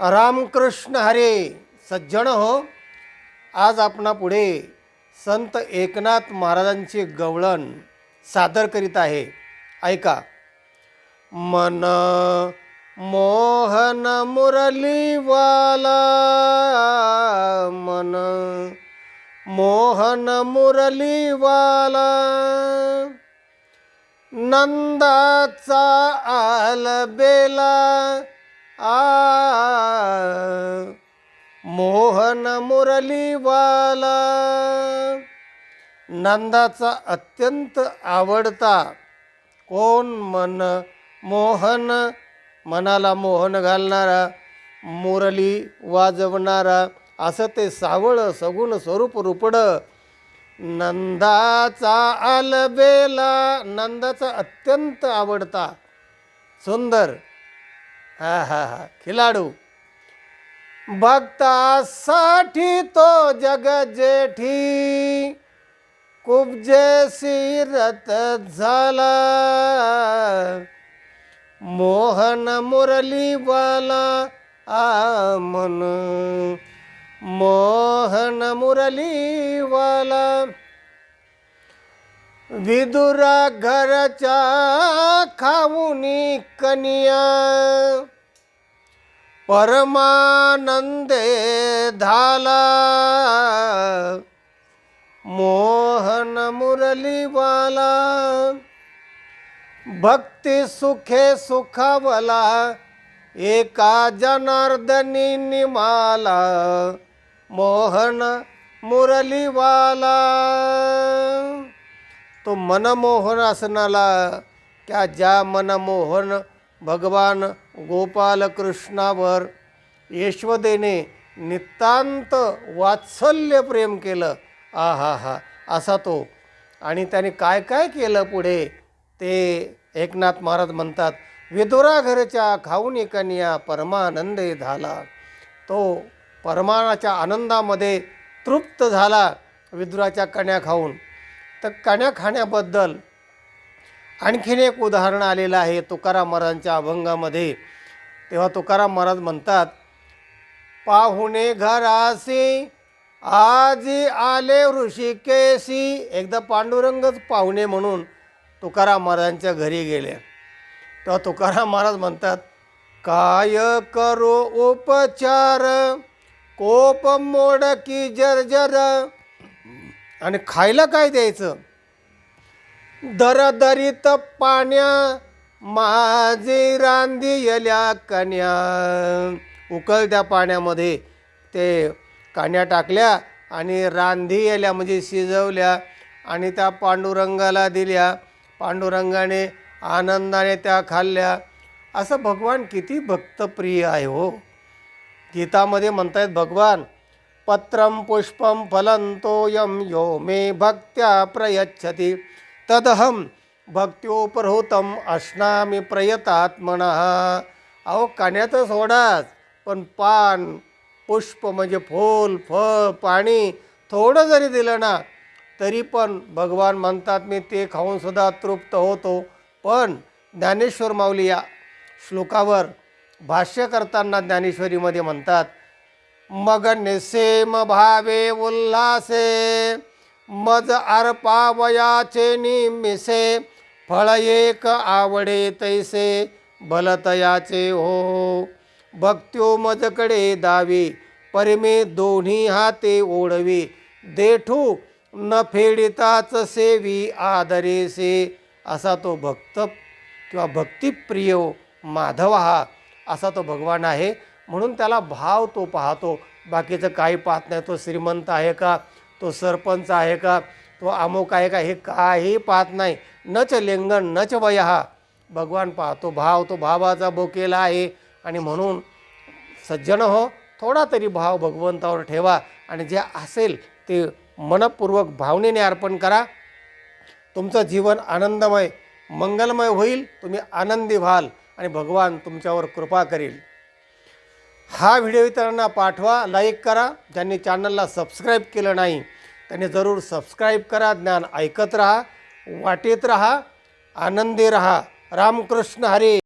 रामकृष्ण हरे सज्जन हो. आज आपणा पुढे संत एकनाथ महाराजांचे गवळण सादर करीत आहे. ऐका. मन मोहन मुरलीवाला मन मोहन मुरलीवाला नंदाचा आलबेला आ मोहन मुरलीवाला. नंदाचा अत्यंत आवडता. कोण मन मोहन? मनाला मोहन घालणारा मुरली वाजवणारा असं ते सावळ सगुण स्वरूप रुपडं. नंदाचा आलबेला नंदाचा अत्यंत आवडता. सुंदर हा हा हा. खिलाडू भक्तासाठी तो जग जेठी कुबजे सिरत झाला. मोहन मुरलीवाला आमन मोहन मुरलीवाला विदुरा घरचा खाऊनी कनिया परमानंदे धाला मोहन मुरलीवाला भक्ती सुखे सुखावला एका जनार्दनी निमाला मोहन मुरलीवाला. तो मनमोहन असणाला. त्या ज्या मनमोहन भगवान गोपाल कृष्णावर यशवदेने नितांत वात्सल्य प्रेम केलं. आ हा हा असा तो. आणि त्याने काय काय केलं पुढे? ते एकनाथ महाराज म्हणतात विदुरा घरच्या खाऊन कन्या परमानंदे झाला. तो परमानाच्या आनंदामध्ये तृप्त झाला विदुराच्या कण्या खाऊन. तर कण्या खाण्याबद्दल आणखीन एक उदाहरण आलेलं आहे तुकाराम महाराजांच्या अभंगामध्ये. तेव्हा तुकाराम महाराज म्हणतात पाहुणे घरासी आजी आले ऋषिकेशी. एकदा पांडुरंगच पाहुणे म्हणून तुकाराम महाराजांच्या घरी गेले. तेव्हा तुकाराम महाराज म्हणतात काय करो उपचार? कोप मोड की जर्जर आणि खायला काय द्यायचं? दरदरीत पाण्या माझी रांदियल्या कन्या उकळत्या पाण्यामध्ये. ते कान्या टाकल्या आणि रांधी येल्या म्हणजे शिजवल्या आणि त्या पांडुरंगाला दिल्या. पांडुरंगाने आनंदाने त्या खाल्ल्या. असं भगवान किती भक्तप्रिय आहे हो. गीतामध्ये म्हणतायत भगवान पत्रं पुष्पं फलन्तोऽयं यो मे भक्त्या प्रयच्छति। तदहं भक्त्योपहृतम अश्नामी प्रयतात्मन। अहो कान्याचं सोडाच पण पान पुष्प म्हणजे फूल फळ पाणी थोडं जरी दिलं ना तरी पण भगवान म्हणतात मी ते खाऊनसुद्धा तृप्त होतो. पण ज्ञानेश्वर माऊली या श्लोकावर भाष्य करताना ज्ञानेश्वरीमध्ये म्हणतात मग सेम भावे उल्हासे मज अर्पावयाचे निमिसे फळ एक आवडे तैसे भलतयाचे हो. भक्त्यो मजकडे दावी परिमे दोन्ही हाते ओढवी देठू न फेडिताच सेवी आदरेसे असा तो भक्त किंवा भक्तिप्रिय माधव हा असा तो भगवान आहे. म्हणून त्याला भाव तो पाहतो. बाकीचं काही पाहत नाही तो श्रीमंत आहे का? तो सरपंच आहे का? तो अमुक आहे का? हे काही पाहत नाही. नच लिंगण नच वय. हा भगवान पाहतो भाव तो भावाचा बोकेला आहे. आणि म्हणून सज्जन हो थोडा तरी भाव भगवंतावर ठेवा. आणि जे असेल ते मनपूर्वक भावनेने अर्पण करा. तुमचं जीवन आनंदमय मंगलमय होईल. तुम्ही आनंदी व्हाल. आणि भगवान तुमच्यावर कृपा करेल. हा व्हिडिओ इतरांना पाठवा लाईक करा. ज्यांनी चॅनलला सबस्क्राईब केलं नाही त्यांनी जरूर सबस्क्राईब करा. ज्ञान ऐकत राहा वाटेत राहा आनंदी राहा. रामकृष्ण हरे.